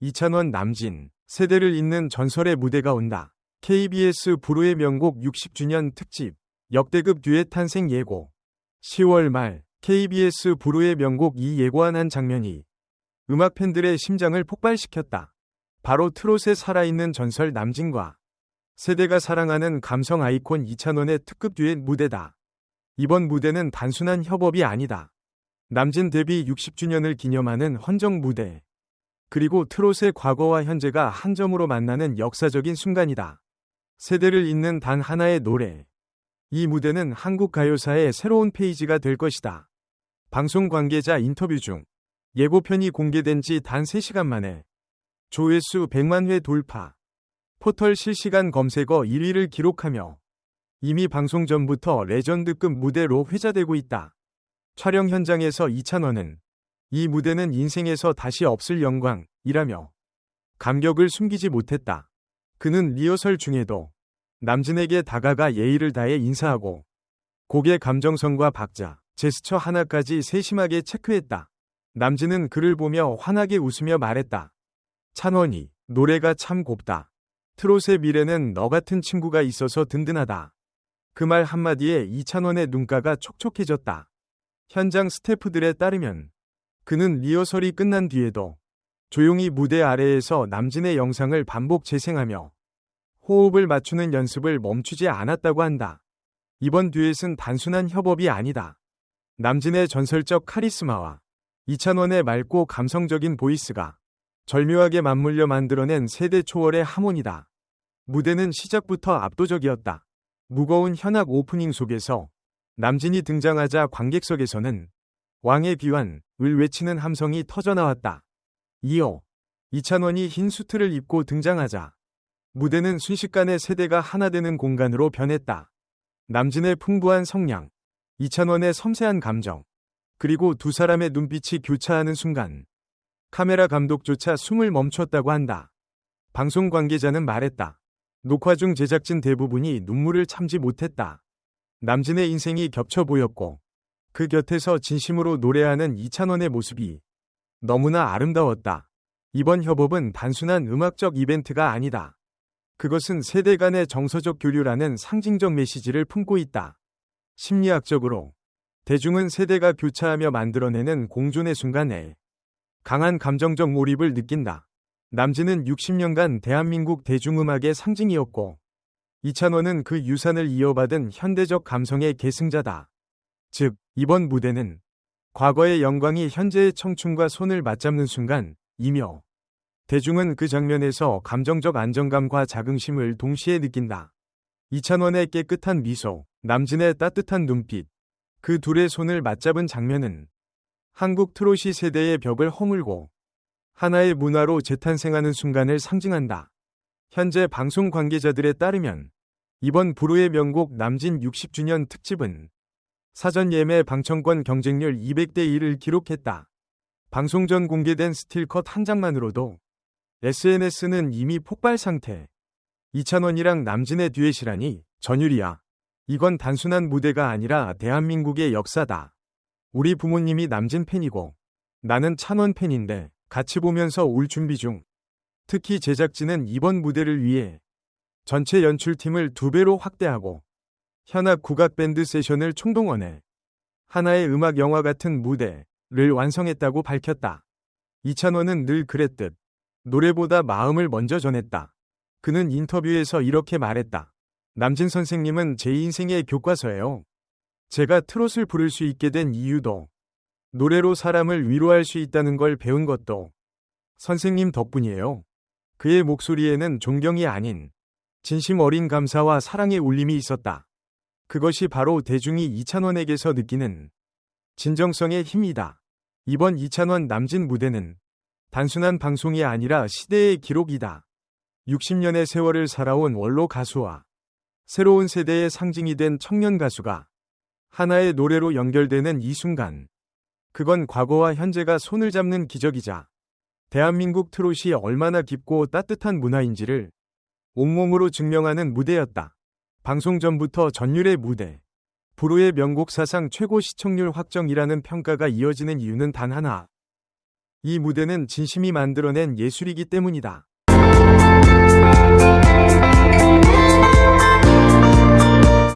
이찬원 남진 세대를 잇는 전설의 무대가 온다. KBS 불후의 명곡 60주년 특집 역대급 듀엣 탄생 예고 10월 말 KBS 불후의 명곡 이 예고한 한 장면이 음악 팬들의 심장을 폭발시켰다. 바로 트롯의 살아있는 전설 남진과 세대가 사랑하는 감성 아이콘 이찬원의 특급 듀엣 무대다. 이번 무대는 단순한 협업이 아니다. 남진 데뷔 60주년을 기념하는 헌정 무대. 그리고 트롯의 과거와 현재가 한 점으로 만나는 역사적인 순간이다. 세대를 잇는 단 하나의 노래. 이 무대는 한국 가요사의 새로운 페이지가 될 것이다. 방송 관계자 인터뷰 중 예고편이 공개된 지 단 3시간 만에 조회수 100만 회 돌파, 포털 실시간 검색어 1위를 기록하며 이미 방송 전부터 레전드급 무대로 회자되고 있다. 촬영 현장에서 이찬원은 이 무대는 인생에서 다시 없을 영광이라며 감격을 숨기지 못했다. 그는 리허설 중에도 남진에게 다가가 예의를 다해 인사하고 곡의 감정성과 박자, 제스처 하나까지 세심하게 체크했다. 남진은 그를 보며 환하게 웃으며 말했다. 찬원이, 노래가 참 곱다. 트롯의 미래는 너 같은 친구가 있어서 든든하다. 그 말 한마디에 이찬원의 눈가가 촉촉해졌다. 현장 스태프들에 따르면 그는 리허설이 끝난 뒤에도 조용히 무대 아래에서 남진의 영상을 반복 재생하며 호흡을 맞추는 연습을 멈추지 않았다고 한다. 이번 듀엣은 단순한 협업이 아니다. 남진의 전설적 카리스마와 이찬원의 맑고 감성적인 보이스가 절묘하게 맞물려 만들어낸 세대 초월의 하모니다. 무대는 시작부터 압도적이었다. 무거운 현악 오프닝 속에서 남진이 등장하자 관객석에서는 왕의 비완을 외치는 함성이 터져나왔다. 이어 이찬원이 흰 수트를 입고 등장하자 무대는 순식간에 세대가 하나 되는 공간으로 변했다. 남진의 풍부한 성량, 이찬원의 섬세한 감정, 그리고 두 사람의 눈빛이 교차하는 순간 카메라 감독조차 숨을 멈췄다고 한다. 방송 관계자는 말했다. 녹화 중 제작진 대부분이 눈물을 참지 못했다. 남진의 인생이 겹쳐 보였고 그 곁에서 진심으로 노래하는 이찬원의 모습이 너무나 아름다웠다. 이번 협업은 단순한 음악적 이벤트가 아니다. 그것은 세대 간의 정서적 교류라는 상징적 메시지를 품고 있다. 심리학적으로 대중은 세대가 교차하며 만들어내는 공존의 순간에 강한 감정적 몰입을 느낀다. 남진은 60년간 대한민국 대중음악의 상징이었고 이찬원은 그 유산을 이어받은 현대적 감성의 계승자다. 즉, 이번 무대는 과거의 영광이 현재의 청춘과 손을 맞잡는 순간이며 대중은 그 장면에서 감정적 안정감과 자긍심을 동시에 느낀다. 이찬원의 깨끗한 미소, 남진의 따뜻한 눈빛, 그 둘의 손을 맞잡은 장면은 한국 트로시 세대의 벽을 허물고 하나의 문화로 재탄생하는 순간을 상징한다. 현재 방송 관계자들에 따르면 이번 불후의 명곡 남진 60주년 특집은 사전 예매 방청권 경쟁률 200대 1을 기록했다. 방송 전 공개된 스틸컷 한 장만으로도 SNS는 이미 폭발 상태. 이찬원이랑 남진의 듀엣이라니 전율이야. 이건 단순한 무대가 아니라 대한민국의 역사다. 우리 부모님이 남진 팬이고 나는 찬원 팬인데 같이 보면서 울 준비 중. 특히 제작진은 이번 무대를 위해 전체 연출팀을 두 배로 확대하고 현악 국악 밴드 세션을 총동원해 하나의 음악 영화 같은 무대를 완성했다고 밝혔다. 이찬원은 늘 그랬듯 노래보다 마음을 먼저 전했다. 그는 인터뷰에서 이렇게 말했다. 남진 선생님은 제 인생의 교과서예요. 제가 트롯을 부를 수 있게 된 이유도 노래로 사람을 위로할 수 있다는 걸 배운 것도 선생님 덕분이에요. 그의 목소리에는 존경이 아닌 진심 어린 감사와 사랑의 울림이 있었다. 그것이 바로 대중이 이찬원에게서 느끼는 진정성의 힘이다. 이번 이찬원 남진 무대는 단순한 방송이 아니라 시대의 기록이다. 60년의 세월을 살아온 원로 가수와 새로운 세대의 상징이 된 청년 가수가 하나의 노래로 연결되는 이 순간. 그건 과거와 현재가 손을 잡는 기적이자 대한민국 트롯이 얼마나 깊고 따뜻한 문화인지를 온몸으로 증명하는 무대였다. 방송 전부터 전율의 무대. 불후의 명곡 사상 최고 시청률 확정이라는 평가가 이어지는 이유는 단 하나. 이 무대는 진심이 만들어낸 예술이기 때문이다.